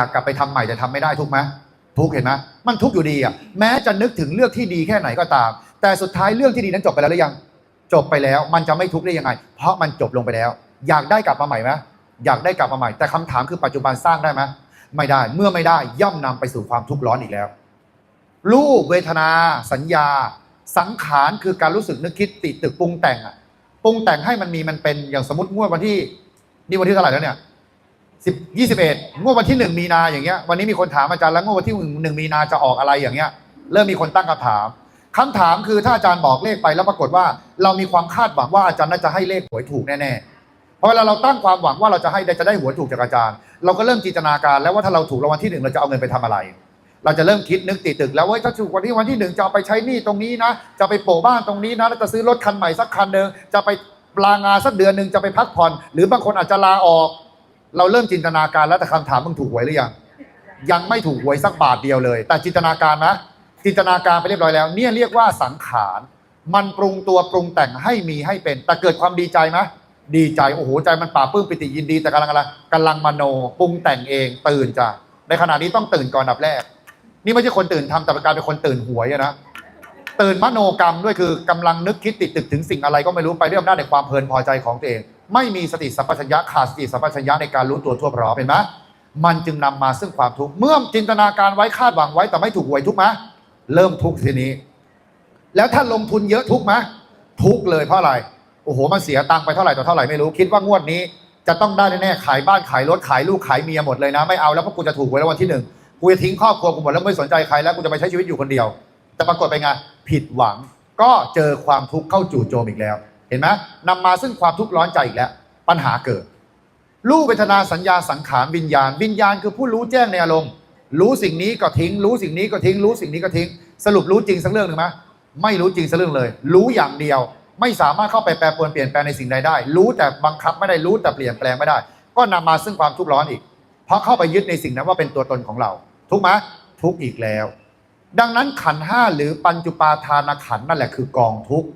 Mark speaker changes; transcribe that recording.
Speaker 1: อยากกลับไปทำใหม่แต่ทำไม่ได้ทุกไหมทุกเห็นไหมมันทุกอยู่ดีอะแม้จะนึกถึงเรื่องที่ดีแค่ไหนก็ตาม แต่สุดท้ายเรื่องที่ดีนั้นจบไปแล้วหรือยัง จบไปแล้ว มันจะไม่ทุกได้ยังไง เพราะมันจบลงไปแล้ว อยากได้กลับมาใหม่ไหมอยากได้กลับมาใหม่ แต่คำถามคือปัจจุบันสร้างได้ไหมไม่ได้เมื่อไม่ได้ย่อมนำไปสู่ความทุกข์ร้อนอีกแล้ว รูปเวทนา สัญญา สังขารคือการรู้สึกนึกคิดติดตึกปรุงแต่งอะปรุงแต่งให้มันมีมันเป็นอย่างสมมติงวดวันที่ นี่วันที่เท่าไหร่แล้วเนี่ย สิบยี่สิบเอ็ดงวดวันที่หนึ่งมีนาอย่างเงี้ยวันนี้มีคนถามอาจารย์แล้วงวดวันที่หนึ่งมีนาจะออกอะไรอย่างเงี้ย เริ่มมีคนตั้งคำถามคำถามคือถ้าอาจารย์บอกเลขไปแล้วปรากฏว่า เรามีความคาดหวังว่าอาจารย์น่าจะให้เลขหวยถูกแน่ๆเพราะเวลาเราตั้งความหวังว่าเราจะให้ได้จะได้หวยถูกจากอาจารย์ เราก็เริ่มจินตนาการแล้วว่าถ้าเราถูกรางวัลที่หนึ่งเราจะเอาเงินไปทำอะไร เราจะเริ่มคิดนึกติดตึกแล้วว่าถ้าถูกวันที่วันที่หนึ่งจะเอาไปใช้หนี้ตรงนี้นะ จะไปโปะบ้านตรงนี้นะแล้วจะซื้อรถคันใหม่สักคันหนึ่งจะไปลางานสักเดือนหนึ่งจะไปพักผ่อน หรือบางคนอาจจะลาออก เราเริ่มจินตนาการแล้วแต่คำถามมึงถูกหวยหรือยัง ยังไม่ถูกหวยสักบาทเดียวเลย แต่จินตนาการนะ จินตนาการไปเรียบร้อยแล้ว เนี่ยเรียกว่าสังขาร มันปรุงตัวปรุงแต่งให้มีให้เป็น แต่เกิดความดีใจไหมดีใจ โอ้โห ใจมันป่าปื้มปิติยินดี แต่กำลังอะไรกำลังมโน ปรุงแต่งเอง ตื่นจ้ะ ในขณะนี้ต้องตื่นก่อนอันดับแรก นี่ไม่ใช่คนตื่นทำแต่เป็นการเป็นคนตื่นหวยนะ ตื่นมโนกรรมด้วยคือกำลังนึกคิดติดตึกถึงสิ่งอะไรก็ไม่รู้ไปด้วยอำนาจในความเพลินพอใจของตัวเอง ไม่มีสติสัมปชัญญะขาดสติสัมปชัญญะในการรู้ตัวทั่วพร้อมเห็นไหมมันจึงนำมาซึ่งความทุกข์เมื่อจินตนาการไว้คาดหวังไว้แต่ไม่ถูกหวยทุกไหมเริ่มทุกข์ทีนี้ แล้วถ้าลงทุนเยอะทุกไหมทุกเลยเพราะอะไรโอ้โหมันเสียตังค์ไปเท่าไหร่ต่อเท่าไหร่ไม่รู้คิดว่างวดนี้ จะต้องได้แน่ๆขายบ้านขายรถขายลูกขายเมียหมดเลยนะไม่เอาแล้วเพราะกูจะถูกไว้แล้ววันที่หนึ่งกูจะทิ้งครอบครัวกูหมดแล้วไม่สนใจใครแล้วกูจะไปใช้ชีวิตอยู่คนเดียว แต่ปรากฏไปไงผิดหวังก็เจอความทุกข์เข้าจู่โจมอีกแล้ว เห็นไหมนำมาซึ่งความทุกข์ร้อนใจอีกแล้ว ปัญหาเกิด รูปเวทนาสัญญาสังขารวิญญาณ วิญญาณคือผู้รู้แจ้งในอารมณ์ รู้สิ่งนี้ก็ทิ้ง รู้สิ่งนี้ก็ทิ้ง รู้สิ่งนี้ก็ทิ้ง สรุปรู้จริงสักเรื่องหนึ่งไหมไม่รู้จริงสักเรื่องเลย รู้อย่างเดียว ไม่สามารถเข้าไปแปรปรวนเปลี่ยนแปลงในสิ่งใดได้ รู้แต่บังคับไม่ได้ รู้แต่เปลี่ยนแปลงไม่ได้ ก็นำมาซึ่งความทุกข์ร้อนอีก เพราะเข้าไปยึดในสิ่งนั้นว่าเป็นตัวตนของเรา ทุกไหมทุกอีกแล้ว ดังนั้นขันห้าหรือปัญจุปาทานขันนั่นแหละคือกองทุกข์